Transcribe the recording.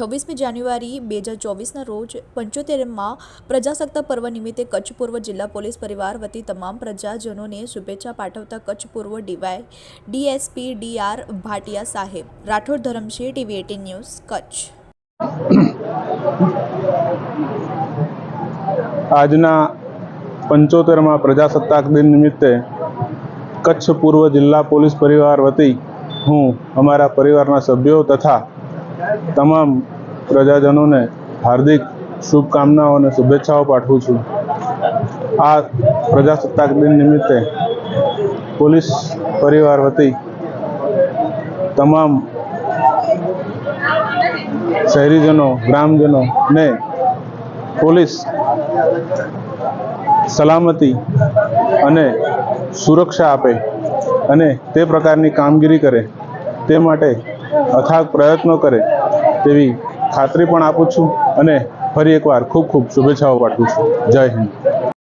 છવ્વીસમી જાન્યુઆરી બે હજાર ચોવીસના રોજ પંચોતેરમાં પ્રજાસત્તાક પર્વ નિમિત્તે કચ્છ પૂર્વ જિલ્લા પોલીસ પરિવાર વતી તમામ પ્રજાજનોને શુભેચ્છા પાઠવતા કચ્છ પૂર્વ ડીવાય ડીએસપી ડીઆર ભાટિયા સાહેબ. Rathod Dharamshi TV eighteen news, Kutch. આજના પંચોતેરમાં પ્રજાસત્તાક દિન નિમિત્તે કચ્છ પૂર્વ જિલ્લા પોલીસ પરિવાર વતી હું, અમારા પરિવારના સભ્યો તથા તમામ પ્રજાજનોને હાર્દિક શુભકામનાઓ અને શુભેચ્છાઓ પાઠવું છું. આ પ્રજાસત્તાક દિન નિમિત્તે પોલીસ પરિવાર વતી તમામ શહેરીજનો ગ્રામજનોને પોલીસ સલામતી અને સુરક્ષા આપે અને તે પ્રકારની કામગીરી કરે તે માટે અથાગ પ્રયત્નો કરે તેવી ખાતરી પણ આપું છું અને ફરી એકવાર ખૂબ ખૂબ શુભેચ્છાઓ પાઠવું છું. જય હિન્દ.